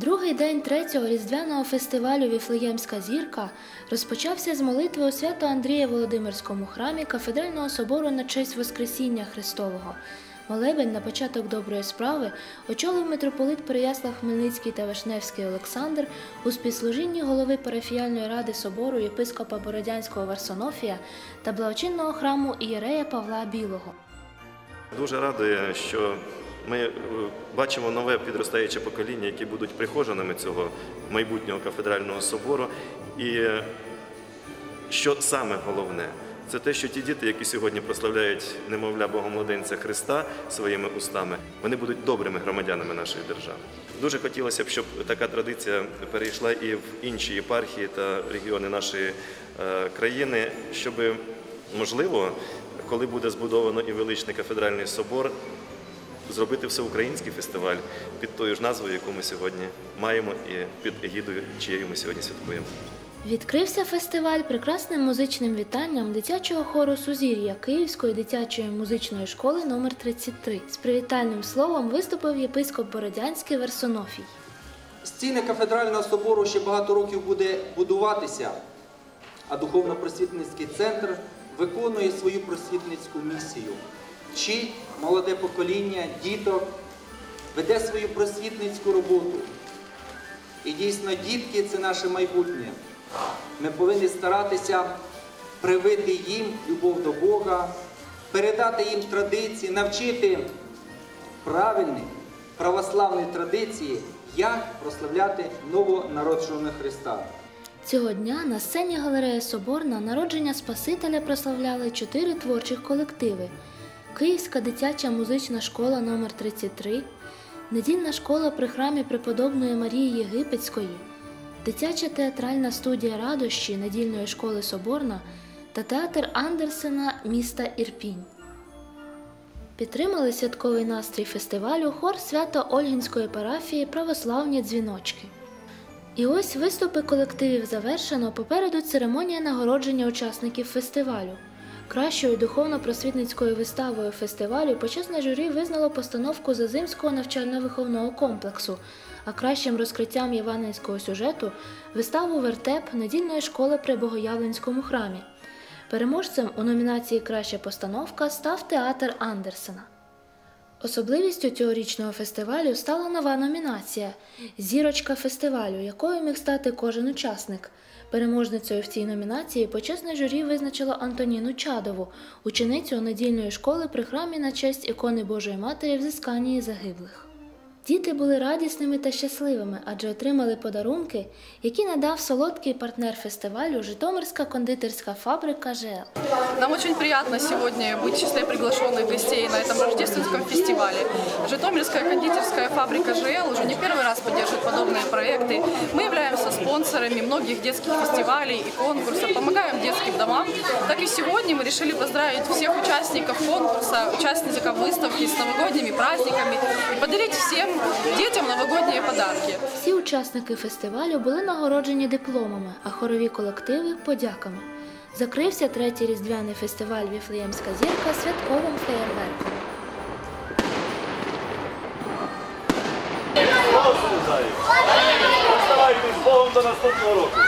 Другий день третього різдвяного фестивалю Віфлеємська зірка розпочався з молитви у свято Андрія Володимирському храмі кафедрального собору на честь Воскресіння Христового. Молебень на початок доброї справи очолив митрополит Переяслав Хмельницький та Вишневський Олександр у співслужінні голови парафіяльної ради собору єпископа Бородянського Варсонофія та благочинного храму Ієрея Павла Білого. Дуже радує, що ми е, бачимо нове підростаюче покоління, які будуть прихожанами цього майбутнього кафедрального собору. І е, що саме головне, це те, що ті діти, які сьогодні прославляють немовля Богомладенця Христа своїми устами, вони будуть добрими громадянами нашої держави. Дуже хотілося б, щоб така традиція перейшла і в інші єпархії та регіони нашої е, країни, щоб можливо, коли буде збудовано і величний кафедральний собор, зробити всеукраїнський фестиваль під тою ж назвою, яку ми сьогодні маємо, і під егідою, чиєю ми сьогодні святкуємо. Відкрився фестиваль прекрасним музичним вітанням дитячого хору Сузір'я Київської дитячої музичної школи номер 33 З привітальним словом виступив єпископ Бородянський Версонофій. Стіни кафедрального собору ще багато років буде будуватися, а духовно-просвітницький центр виконує свою просвітницьку місію. Вчить молоде покоління, діток, веде свою просвітницьку роботу. І дійсно, дітки це наше майбутнє. Ми повинні старатися привити їм любов до Бога, передати їм традиції, навчити правильних православної традиції, як прославляти новонародженого Христа. Цього дня на сцені галереї Соборна народження Спасителя прославляли чотири творчих колективи: Київська дитяча музична школа номер 33 недільна школа при храмі преподобної Марії Єгипетської, дитяча театральна студія радощі недільної школи Соборна та театр Андерсена міста Ірпінь. Підтримали святковий настрій фестивалю хор свято Ольгінської парафії Православні дзвіночки. І ось виступи колективів завершено. Попереду церемонія нагородження учасників фестивалю. Кращою духовно-просвітницькою виставою фестивалю почесне журі визнало постановку Зазимського навчально-виховного комплексу, а кращим розкриттям євангельського сюжету виставу Вертеп недільної школи при Богоявленському храмі. Переможцем у номінації Краща постановка став театр Андерсена. Особливістю цьогорічного фестивалю стала нова номінація Зірочка фестивалю, якою міг стати кожен учасник. Переможницею в цій номінації почесне журі визначило Антоніну Чадову, ученицю недільної школи при храмі на честь ікони Божої Матері в зисканні загиблих. Діти були радісними та щасливими, адже отримали подарунки, які надав солодкий партнер фестивалю Житомирська кондитерська фабрика ЖЕЛ. Нам очень приятно сегодня быть в числе приглашенных гостей на этом рождественском фестивале. Житомирская кондитерская фабрика ЖЛ уже не первый раз поддерживает подобные проекты. Мы являемся спонсорами многих детских фестивалей и конкурсов, помогаем детским домам. Так и сегодня мы решили поздравить всех участников конкурса, участников выставки с новогодними праздниками и подарить всем детям новогодние подарки. Всі учасники фестивалю були нагороджені дипломами, а хорові колективи подяками. Закрився третій різдвяний фестиваль Віфлеємська зірка святковим феєрверком. Оставайтесь з Богом до наступного року.